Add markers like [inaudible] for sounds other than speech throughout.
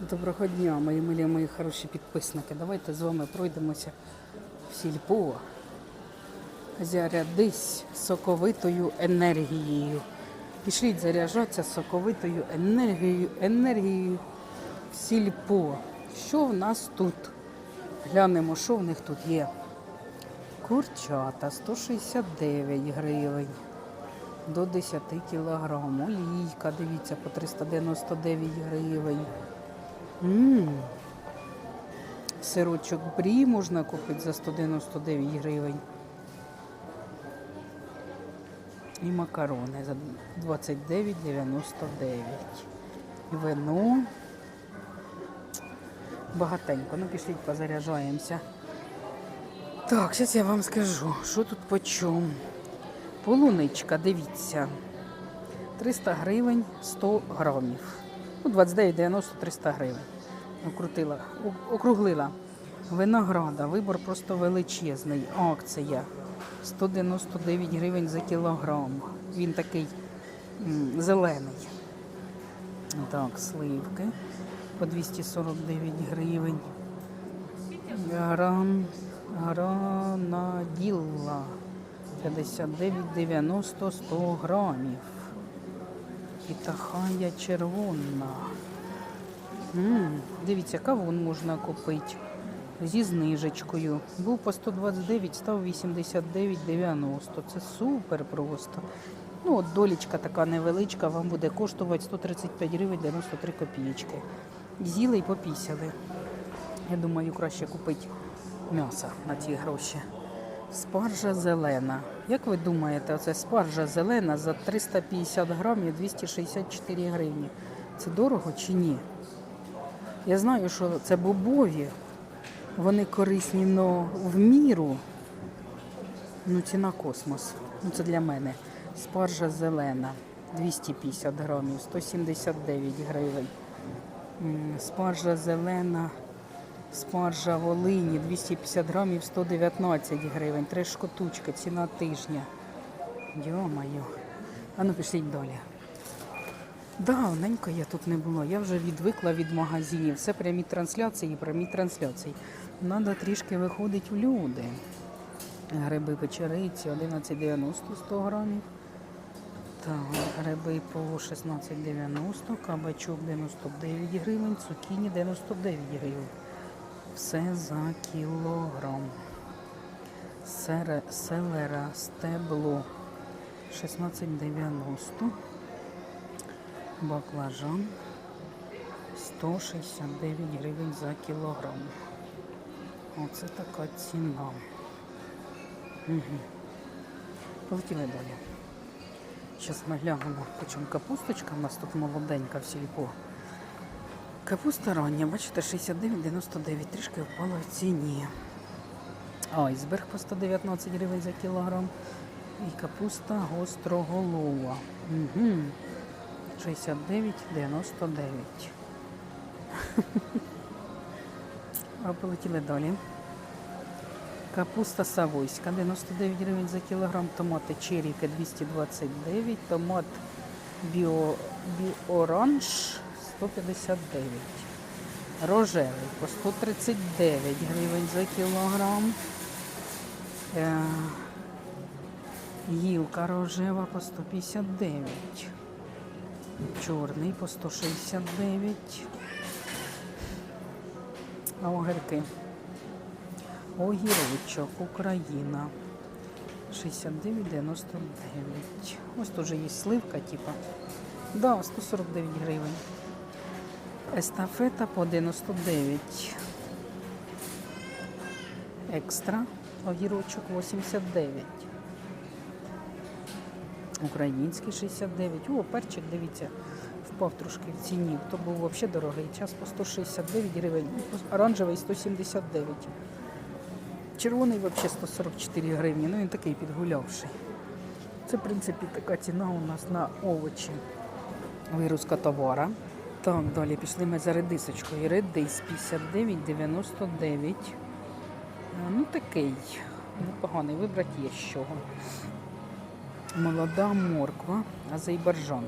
Доброго дня, мої милі, мої хороші підписники. Давайте з вами пройдемося в сільпо. Зарядись соковитою енергією. Пішліть заряджатися соковитою енергією, енергією в сільпо. Що в нас тут? Глянемо, що в них тут є. Курчата 169 гривень до 10 кілограм. Олійка, дивіться, по 399 гривень. М. Сирочок брі можна купити за 199 гривень. І макарони за 29,99. Вино. Багатенько. Ну, пішліть, позаряджаємося. Так, зараз я вам скажу, що тут по чому. Полуничка, дивіться. 300 гривень 100 грамів. Ну, 29,90 300 гривень. Окрутила, округлила. Винограда, вибор просто величезний. Акція 199 гривень за кілограм. Він такий зелений. Так, сливки по 249 гривень. Гран, гранаділла 59,90 100 грамів. Пітахая червона. м дивіться, кавун можна купити зі знижечкою. Був по 129, став 89,90. Це супер просто. Ну, от долічка така невеличка, вам буде коштувати 135 гривень 93 копійки. З'їли і попісяли. Я думаю, краще купити м'ясо на ці гроші. Спаржа зелена. Як ви думаєте, оце спаржа зелена за 350 грамів 264 гривні. Це дорого чи ні? Я знаю, що це бобові. Вони корисні, але в міру. Ну, ціна космос. Ну, це для мене. Спаржа зелена 250 грамів, 179 гривень. Спаржа зелена, спаржа Волині 250 грамів, 119 гривень. Три шкотучки, ціна тижня. Йо-моє. А ну пішліть далі. Давненько я тут не була. Я вже відвикла від магазинів. Все прямі трансляції, прямі трансляції. Надо трішки виходити в люди. Гриби печериці 11,90 100 грамів. Так, гриби по 16,90, кабачок 99 гривень, цукіні 99 гривень. Все за кілограм. Селера, стебло 16,90. Баклажан 169 гривень за кілограм. Оце така ціна. Угу. Полетіли далі. Зараз ми глянемо, по капусточка. У нас тут молоденька в сільпо. Капуста рання, бачите, 69,99, трішки впала в ціні. Айсберг по 119 гривень за кілограм. І капуста гостроголова. Угу. 69,99. [laughs] А полетіли далі. Капуста савойська 99 гривень за кілограм, томати черіки 229, томат біо, біоранж 159. Рожевий по 139 гривень за кілограм. Е, гілка рожева по 159. Чорний по 169. А огірки. Огірочок, Україна. 69,99. Ось теж є сливка, типа. Да, 149 гривень. Естафета по 99. Екстра. Огірочок 89. Український 69. О, перчик, дивіться, впав трошки в ціні. То був взагалі дорогий. Час по 169 гривень. Оранжевий 179. Червоний взагалі 144 гривні. Ну він такий підгулявший. Це, в принципі, така ціна у нас на овочі. Вирузка товара. Так, далі пішли ми за редисочкою. Редис 59,99. Ну такий. Непоганий, вибрати є з чого. Молода морква, азербайджан.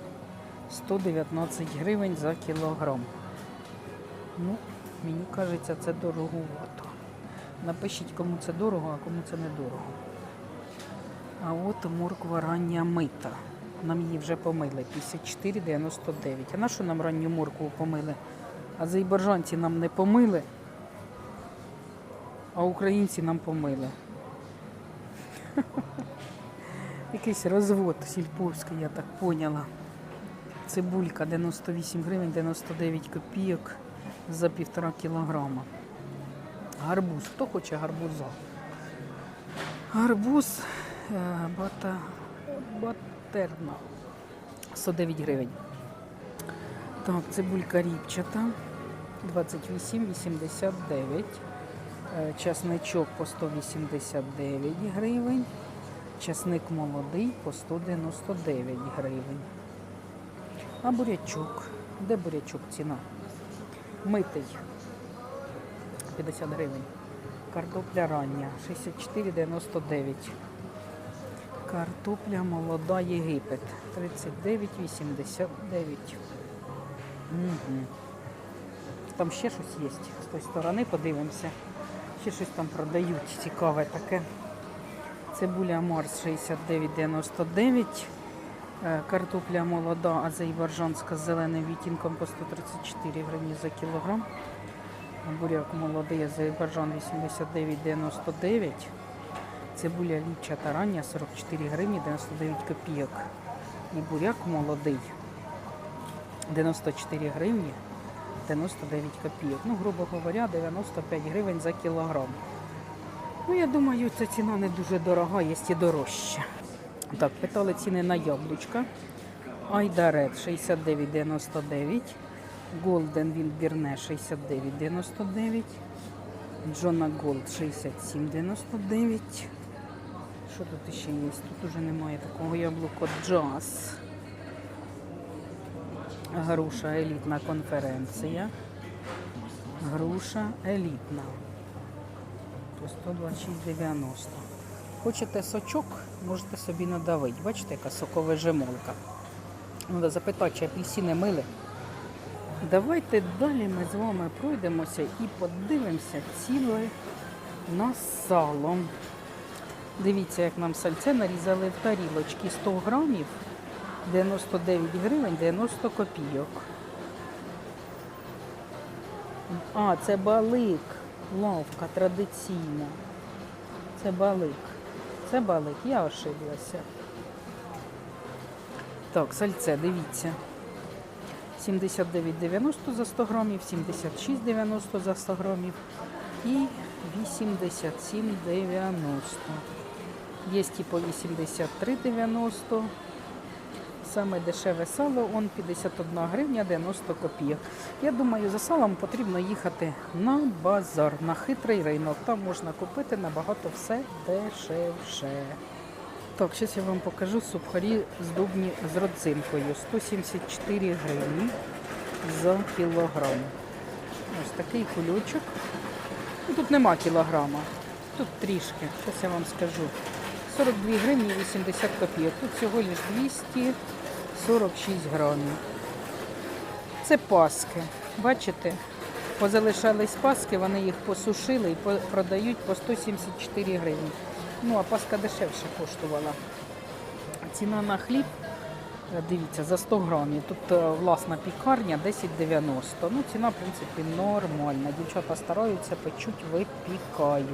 119 гривень за кілограм. Ну, мені кажеться, це дороговато. Напишіть, кому це дорого, а кому це недорого. А от морква рання мита. Нам її вже помили 54,99. А на що нам ранню моркву помили? Азербайджанці нам не помили, а українці нам помили. [laughs] Якийсь розвод сільповський, я так поняла. Цибулька 98 гривень 99 копійок за півтора кілограма. Гарбуз. Хто хоче гарбуза? Гарбуз е, бата, батерна. 109 гривень. Так, цибулька ріпчата 28,89. Е, Часничок по 189 гривень. Часник молодий по 199 гривень. А бурячок. Де бурячок ціна? Митий 50 гривень. Картопля рання 64,99. Картопля молода Єгипет 39,89. Угу. Там ще щось є. З тої сторони подивимося. Ще щось там продають цікаве таке. Цибуля Марс 69,99. Е, Картопля молода азербайджанська з зеленим відтінком по 134 гривні за кілограм. Буряк молодий азербайджан 89,99. Цибуля ліча тарання 44 гривні 99 копійок. І буряк молодий 94 гривні 99 копійок. Ну, грубо говоря, 95 гривень за кілограм. Ну, я думаю, ця ціна не дуже дорога, є і дорожча. Так, питали ціни на яблучка. Айдарет 69,99. Голден Вільбірне 69,99. Джона Голд 67,99. Що тут ще є? Тут уже немає такого яблука. Джаз. Груша елітна конференція. Груша елітна. По 126,90. Хочете сочок, можете собі надавити. Бачите, яка соковижимолка. Треба запитати, чи апельсини мили. Давайте далі ми з вами пройдемося і подивимося ціле на сало. Дивіться, як нам сальце нарізали в тарілочки 100 грамів 99 гривень 90 копійок. А, це балик. Лавка традиційна. Це балик. Це балик, я ошиблася. Так, сальце, дивіться. 79,90 за 100 грамів, 76,90 за 100 грамів і 87,90. Є і по 83,90. Саме дешеве сало, он 51 гривня 90 копійок. Я думаю, за салом потрібно їхати на базар, на хитрий ринок. Там можна купити набагато все дешевше. Так, зараз я вам покажу сухарі здобні з родзинкою. 174 гривні за кілограм. Ось такий кульочок. Тут нема кілограма, тут трішки. Зараз я вам скажу. 42 гривні 80 копійок. Тут всього лише 246 грамів. Це паски. Бачите? Позалишались паски, вони їх посушили і продають по 174 гривні. Ну, а паска дешевше коштувала. Ціна на хліб, е, дивіться, за 100 грамів. Тут е, власна пікарня 10,90. Ну, ціна, в принципі, нормальна. Дівчата стараються, печуть, випікають.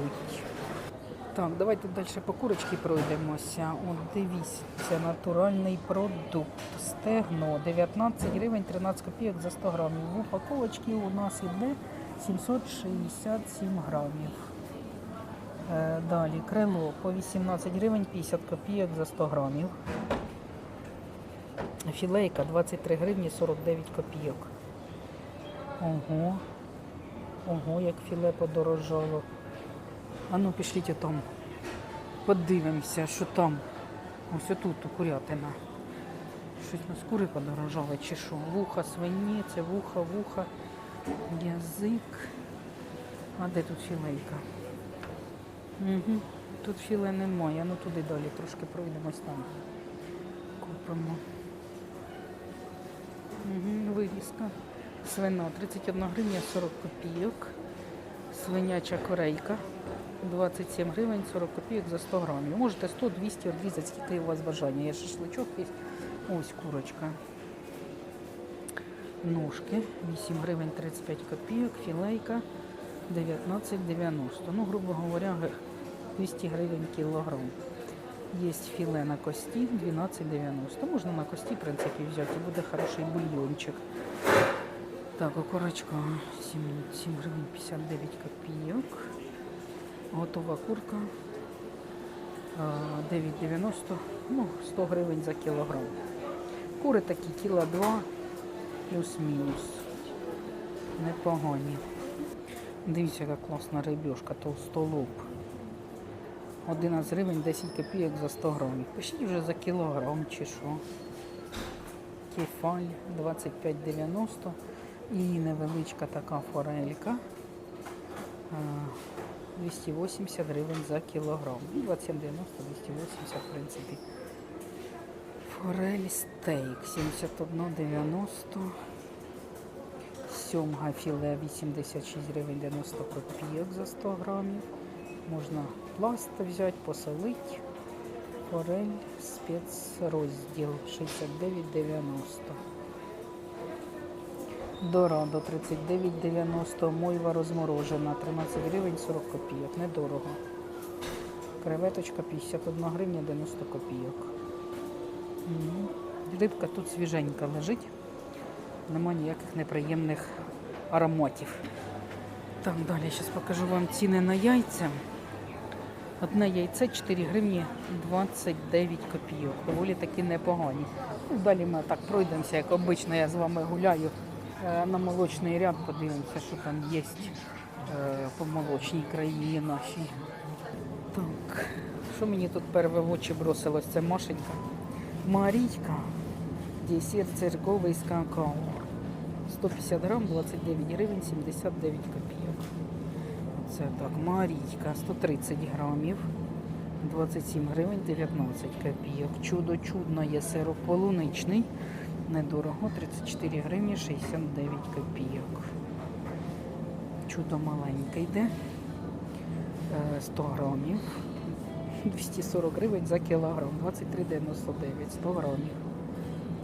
Так, давайте далі по курочці пройдемося. От дивіться, натуральний продукт. Стегно 19 гривень 13 копійок за 100 грамів. В упаковочці у нас іде 767 грамів. Е, Далі крило по 18 гривень 50 копійок за 100 грамів. Філейка 23 гривні 49 копійок. Ого. Ого, як філе подорожало. А ну пішліть там. Подивимося, що там. Ось отут курятина. Щось на скури подорожали чи що? Вуха свині, це вуха, вуха, язик. А де тут філейка? Угу. Тут філе немає. Ну туди далі трошки пройдемось там. Купимо. Угу, вирізка. Свина 31 гривня 40 копійок. Свиняча корейка 27 гривень 40 копійок за 100 грамів. Можете 100, 200 відрізати, скільки у вас бажання. Є шашличок, є ось курочка. Ножки 8 гривень 35 копійок, філейка 19,90. Ну, грубо говоря, 200 гривень кілограм. Є філе на кості 12,90. Можна на кості, в принципі, взяти, буде хороший бульйончик. Так, окорочка 7, 7 гривень 59 копійок. Готова курка 9,90, ну, 100 гривень за кілограм. Кури такі кіла 2 плюс-мінус. Непогані. Дивіться, яка класна рибешка, толстолоб. 11 гривень 10 копійок за 100 грамів. Пишіть вже за кілограм чи що. Кефаль 25,90 і невеличка така форелька. А, 280 гривень за кілограм. Ну, 27,90, 280 в принципі. Форель стейк 71,90. Сьомга філе 86 гривень 90 копійок за 100 грамів. Можна пласт взяти, посолити. Форель спецрозділ 69,90. Дорадо 39,90. Мойва розморожена 13 гривень 40 копійок. Недорого. Креветочка 51 гривня 90 копійок. Рибка тут свіженька лежить. Нема ніяких неприємних ароматів. Так, далі зараз покажу вам ціни на яйця. Одне яйце 4 гривні 29 копійок. Доволі таки непогані. Ну, далі ми так пройдемося, як обично я з вами гуляю на молочний ряд, подивимося, що там є е, по молочній країні нашій. Так, що мені тут перше в очі бросилось? Це Машенька. Марійка. Десерт церковий з какао. 150 грам, 29 гривень, 79 копійок. Це так, Марійка, 130 грамів, 27 гривень, 19 копійок. Чудо чудно є сироп полуничний. Недорого, 34 гривні, 69 копійок. Чудо маленьке йде. Е, 100 грамів. 240 гривень за кілограм, 23,99, 100 грамів.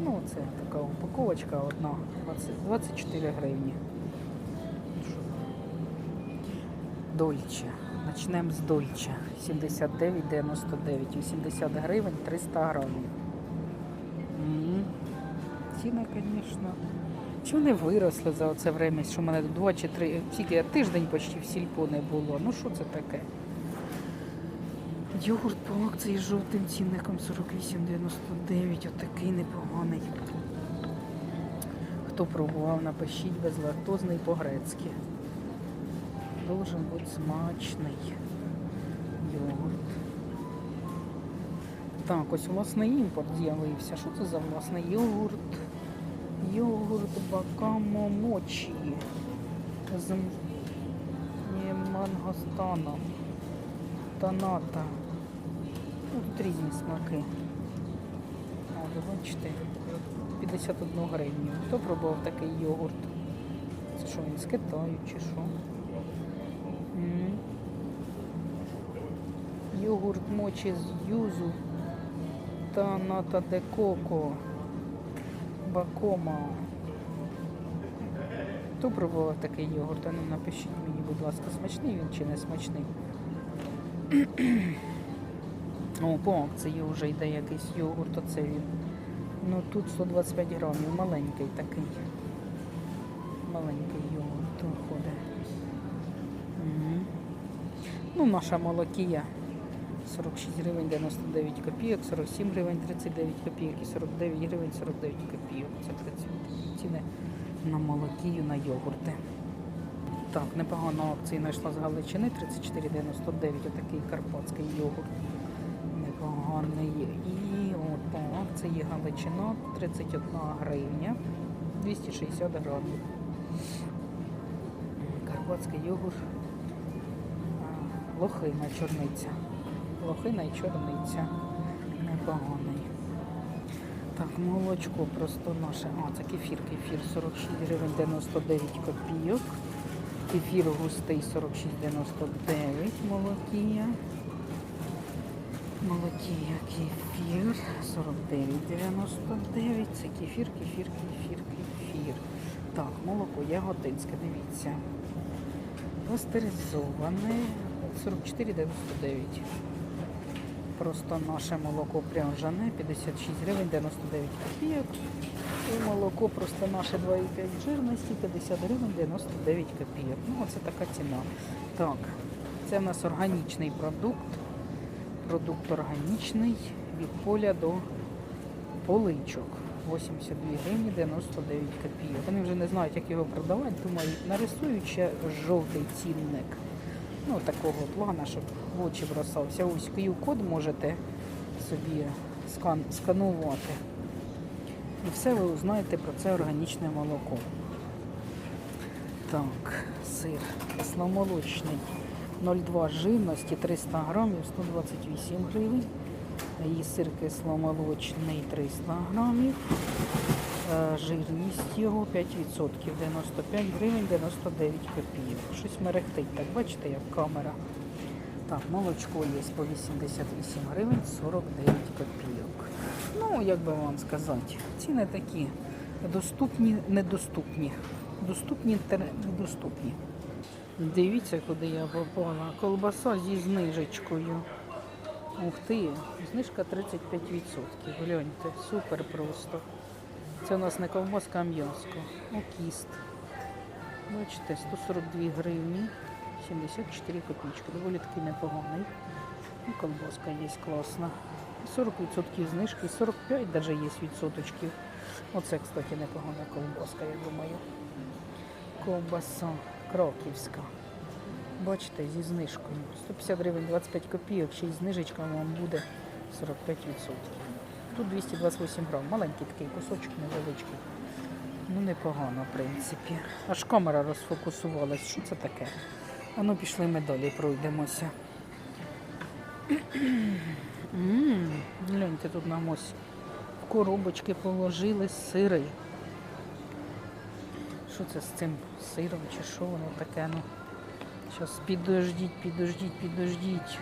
Ну, це така упаковочка одна, 20, 24 гривні. Дольче. Почнемо з Дольче. 79,99, 80 гривень, 300 грамів. Ціни, звісно. Чи вони виросли за це время, що в мене 2 чи 3, тільки тиждень почти в сільпо не було. Ну що це таке? Йогурт по акції з жовтим цінником 48,99, отакий непоганий. Хто пробував, напишіть безлактозний по-грецьки. Должен бути смачний йогурт. Так, ось власний імпорт з'явився. Що це за власний йогурт? Йогурт Бакамо Мочі з м- мангостаном. Таната. Ну, тут різні смаки. О, ви бачите, 51 гривню. Хто пробував такий йогурт? Це що він з Китаю чи що? М. Йогурт мочі з юзу та ната де коко. Бакома. Хто пробував такий йогурт? А ну напишіть мені, будь ласка, смачний він чи не смачний. О, по акції вже йде якийсь йогурт, оце він. Ну тут 125 грамів, маленький такий. Маленький йогурт виходить. Угу. Ну, наша молокія 46 гривень 99 копійок, 47 гривень 39 копійок і 49 гривень 49 копійок. Це ціни на молокію, на йогурти. Так, непогано акції знайшла з Галичини 34,99, отакий карпатський йогурт. Непоганий. І от по акції Галичина 31 гривня 260 грамів. Карпатський йогурт. Лохина чорниця. Лохина і чорниця. Непоганий. Так, молочко просто наше. А, це кефір, кефір 46 гривень 99 копійок. Кефір густий 46,99 молокія. Молокія кефір 49,99. Це кефір, кефір, кефір, кефір. Так, молоко ягодинське, дивіться. Пастеризоване 44,99. Просто наше молоко пряжане 56 гривень 99 копійок. І молоко просто наше 2,5 жирності 50 гривень 99 копійок. Ну, оце така ціна. Так, це в нас органічний продукт. Продукт органічний від поля до поличок. 82 гривні 99 копійок. Вони вже не знають, як його продавати. Думаю, нарисують ще жовтий цінник. Ну, такого плана, щоб очі бросався. Ось QR-код можете собі скан, сканувати. І все ви узнаєте про це органічне молоко. Так, сир кисломолочний 0,2 жирності 300 грамів 128 гривень. І сир кисломолочний 300 грамів. Е, Жирність його 5%, 95 гривень 99 копійок. Щось мерехтить, так бачите, як камера. Так, молочко є по 88 гривень 49 копійок. Ну, як би вам сказати, ціни такі доступні, недоступні. Доступні недоступні. Дивіться, куди я попала. Колбаса зі знижечкою. Ух ти, знижка 35%. Гляньте, супер просто. Це у нас не ковбаска, а м'яско. Окіст. Бачите, 142 гривні, 74 копійки. Доволі таки непоганий. І колбаска є класна. 40% знижки, 45 навіть є відсоточків. Оце, кстати, непогана колбаска, я думаю. Ковбаса краківська. Бачите, зі знижкою. 150 гривень 25 копійок, ще й знижечка вам буде 45%. Тут 228 грам, маленький такий кусочок невеличкий. Ну, непогано, в принципі. Аж камера розфокусувалась. Що це таке? А ну пішли ми далі пройдемося. Гляньте, тут нам ось в коробочки положили сири. Що це з цим сиром чи що воно таке? Ну, Щас підождіть, підождіть, підождіть.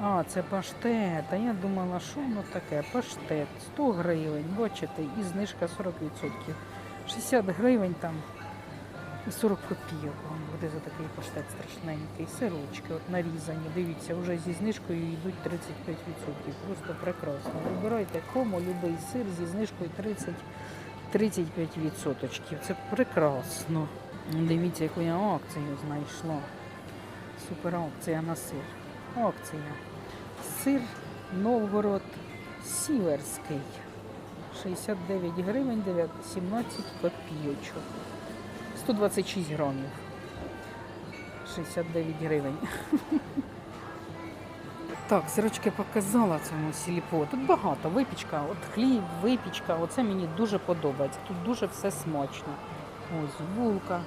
А, це паштет. А я думала, що воно таке? Паштет. 100 гривень, бачите, і знижка 40%. 60 гривень там 40 копійок вам буде за такий паштет страшненький. Сирочки от нарізані. Дивіться, вже зі знижкою йдуть 35%. Просто прекрасно. Вибирайте кому любий сир зі знижкою 30 35%. Це прекрасно. Дивіться, яку я акцію знайшла. Супер акція на сир. Акція. Сир Новгород Сіверський. 69 гривень 17 копійочок. 126 грамів. 69 гривень. [laughs] Так, сирочки показала цьому сільпо. Тут багато. Випічка, от хліб, випічка. Оце мені дуже подобається. Тут дуже все смачно. Ось булка.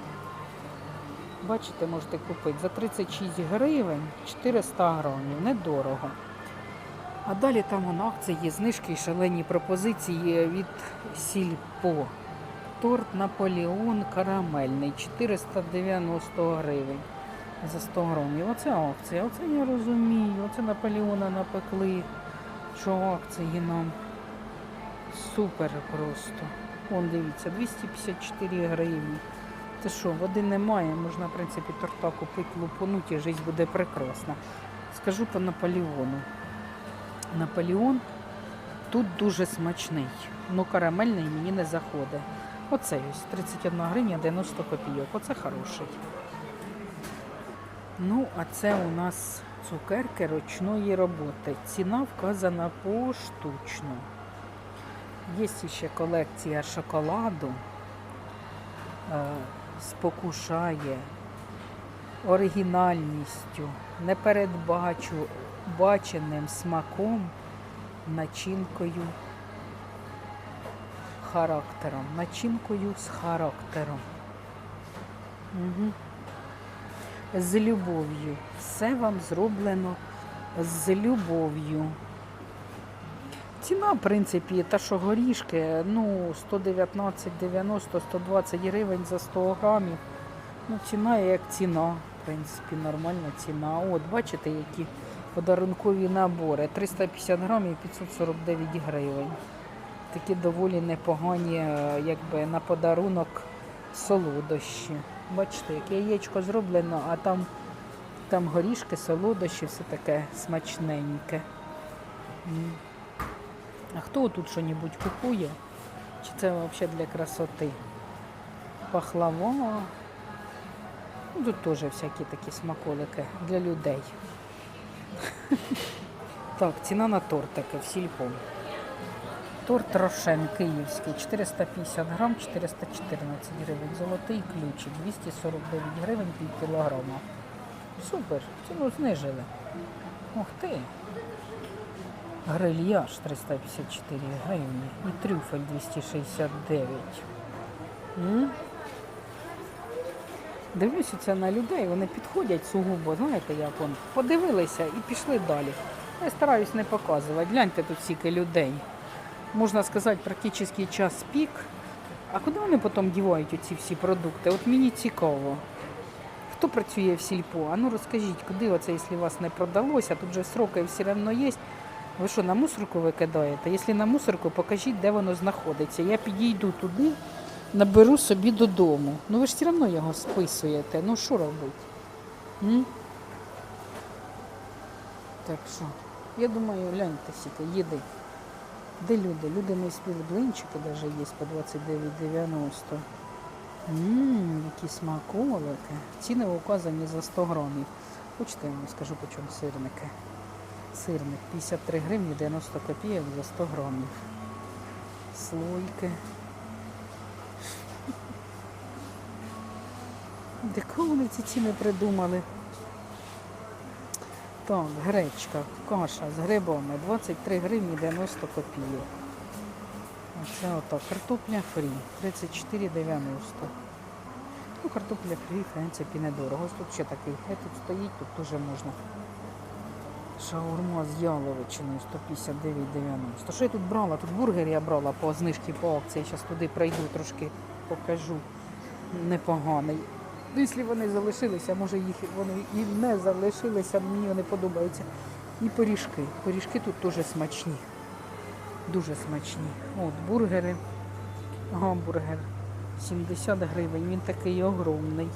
Бачите, можете купити за 36 гривень 400 грамів. Недорого. А далі там вон акції, є знижки і шалені пропозиції від сільпо. Торт Наполеон карамельний 490 гривень за 100 грамів. Оце акція, оце я розумію. Оце Наполеона напекли, що акції нам супер просто. Вон дивіться, 254 гривні. Це що, води немає, можна, в принципі, торта купити, лупануть, і життя буде прекрасна. Скажу по Наполеону. Наполеон тут дуже смачний, але карамельний мені не заходить. Оце ось 31 гривня 90 копійок. Оце хороший. Ну, а це у нас цукерки ручної роботи. Ціна вказана поштучно. Є ще колекція шоколаду. Е, спокушає оригінальністю, непередбаченим смаком, начинкою, характером. Начинкою з характером. Угу. З любов'ю. Все вам зроблено з любов'ю. Ціна, в принципі, та що горішки, ну, 119,90, 120 гривень за 100 грамів. Ну, ціна як ціна, в принципі, нормальна ціна. От, бачите, які подарункові набори. 350 грамів 549 гривень. Такі доволі непогані, е, якби на подарунок солодощі. Бачите, як яєчко зроблено, а там, там горішки, солодощі, все таке смачненьке. А хто тут щось купує? Чи це взагалі для красоти? Пахлава. Ну, тут теж всякі такі смаколики для людей. [laughs] Так, ціна на тортики в сільпо. Торт Рошен київський 450 грам, 414 гривень. Золотий ключик 249 гривень пів кілограма. Супер, ціну знижили. Ух ти. Грильяж 354 гривні і трюфель 269. М? Дивлюся це на людей, вони підходять сугубо, знаєте, як он, подивилися і пішли далі. Я стараюсь не показувати. Гляньте тут стільки людей. Можна сказати, практично час пік. А куди вони потім дівають оці всі продукти? От мені цікаво. Хто працює в сільпо? А ну розкажіть, куди оце, якщо вас не продалося, тут же сроки все одно є. Ви що, на мусорку викидаєте? Якщо на мусорку, покажіть, де воно знаходиться. Я підійду туди, наберу собі додому. Ну ви ж все одно його списуєте. Ну що робити? М? Так що, я думаю, гляньте сіки, їди. Де люди? Люди не спіли блинчики навіть є по 29,90. Ммм, які смаколики. Ціни указані за 100 грамів. Хочете, я вам скажу, по чому сирники. Сирник 53 гривні 90 копійок за 100 грамів. Слойки. Де кого вони ці ціни придумали? Так, гречка, каша з грибами 23 гривні 90 копійок. Оце отак. Картопля фрі 34,90. Ну, картопля фрі, в принципі, недорого. Ось тут ще такий. Е, тут стоїть, тут теж можна. Шаурма з яловичиною 159,90. Що я тут брала? Тут бургер я брала по знижці по акції. Зараз туди пройду, трошки покажу. Непоганий. Ну, Якщо вони залишилися, може їх вони і не залишилися, мені вони подобаються. І пиріжки. Пиріжки тут теж смачні. Дуже смачні. От бургери. Гамбургер 70 гривень. Він такий огромний.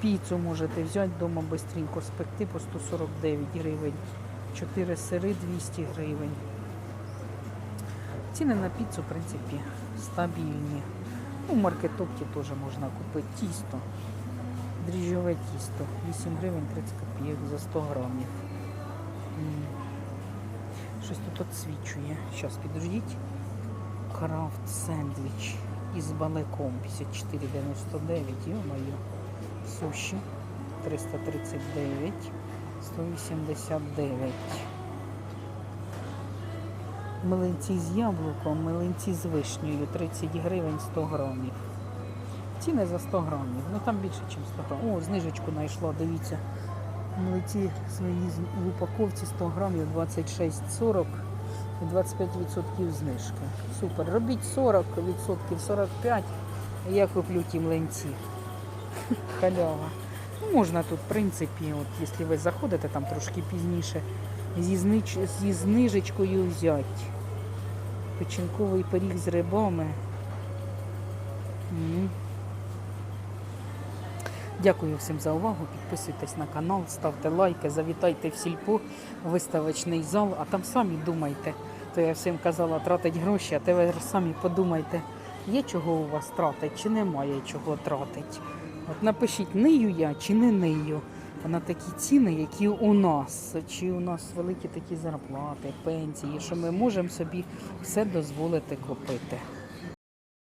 Піцу можете взяти вдома швидко спекти по 149 гривень. 4 сири 200 гривень. Ціни на піцу, в принципі, стабільні. Ну, в маркетопті теж можна купити тісто. Дріжджове тісто. 8 гривень 30 копійок за 100 грамів. Щось тут відсвічує. Зараз підождіть. Крафт сендвіч із баликом 54,99. Йо-моє. Суші 339, 189. Млинці з яблуком, млинці з вишнею 30 гривень 100 грамів. Ціни за 100 грамів. Ну там більше, ніж 100 грамів. О, знижечку знайшла, дивіться. Млинці свої в упаковці 100 грамів 26,40 і 25% знижки. Супер. Робіть 40%, 45%. а Я куплю ті млинці. [laughs] Халява. Ну, можна тут, в принципі, от, якщо ви заходите там трошки пізніше, зі, знич... зі знижечкою взяти. Печінковий пиріг з рибами. М. Дякую всім за увагу. Підписуйтесь на канал, ставте лайки, завітайте в сільпо, виставочний зал, а там самі думайте. То я всім казала тратить гроші, а тепер самі подумайте, є чого у вас тратить, чи немає чого тратить. От напишіть, нию я чи не нию на такі ціни, які у нас. Чи у нас великі такі зарплати, пенсії, що ми можемо собі все дозволити купити.